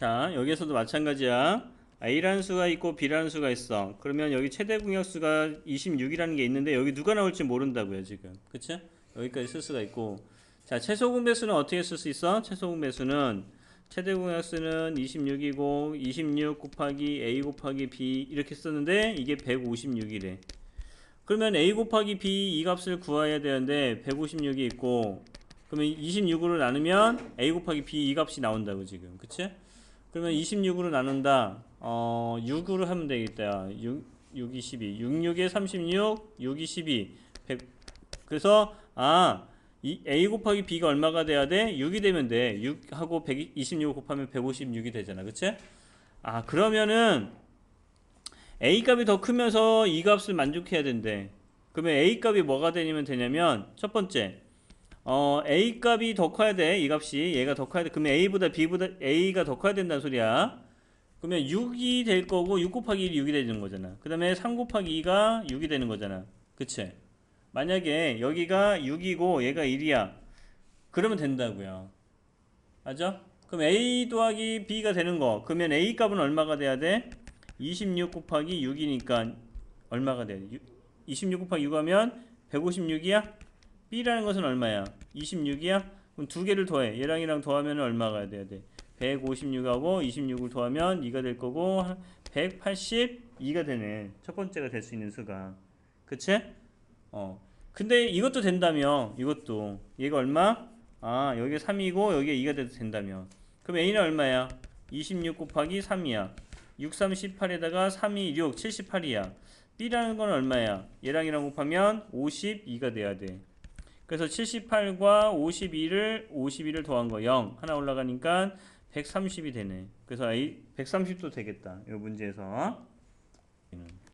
자, 여기에서도 마찬가지야. A라는 수가 있고 B라는 수가 있어. 그러면 여기 최대 공약수가 26이라는 게 있는데 여기 누가 나올지 모른다고요, 지금. 그쵸? 여기까지 쓸 수가 있고. 자, 최소 공배수는 어떻게 쓸 수 있어? 최소 공배수는 최대 공약수는 26이고 26 곱하기 A 곱하기 B 이렇게 썼는데 이게 156이래. 그러면 A 곱하기 B 이 값을 구해야 되는데 156이 있고 그러면 26으로 나누면 A 곱하기 B 이 값이 나온다고 지금. 그치? 그러면 26으로 나눈다. 어, 6으로 하면 되겠다. 6, 6, 22. 6, 6에 36, 6, 22. 100. 그래서, 아, 이 A 곱하기 B가 얼마가 돼야 돼? 6이 되면 돼. 6하고 126 곱하면 156이 되잖아. 그치? 아, 그러면은, A 값이 더 크면서 이 값을 만족해야 된대. 그러면 A 값이 뭐가 되냐면 되냐면, 첫 번째, 어, A 값이 더 커야 돼. 이 값이. 얘가 더 커야 돼. 그러면 A보다 B보다 A가 더 커야 된다는 소리야. 그러면 6이 될 거고 6 곱하기 1이 6이 되는 거잖아. 그 다음에 3 곱하기 2가 6이 되는 거잖아. 그치? 만약에 여기가 6이고 얘가 1이야. 그러면 된다고요. 맞아? 그럼 A 더하기 B가 되는 거. 그러면 A 값은 얼마가 돼야 돼? 26 곱하기 6이니까 얼마가 돼? 26 곱하기 6 하면 156이야? B라는 것은 얼마야? 26이야? 그럼 두 개를 더해. 얘랑 얘랑 더하면 얼마가 돼야 돼? 156하고 26을 더하면 2가 될 거고 182가 되네. 첫 번째가 될 수 있는 수가. 그치? 어. 근데 이것도 된다며. 이것도. 얘가 얼마? 아, 여기가 3이고 여기가 2가 돼도 된다며. 그럼 A는 얼마야? 26 곱하기 3이야. 6, 3, 18에다가 3, 2, 6, 78이야. B라는 건 얼마야? 얘랑 얘랑 곱하면 52가 돼야 돼. 그래서 78과 52를 52를 더한 거 0. 하나 올라가니까 130이 되네. 그래서 A 130도 되겠다. 이 문제에서.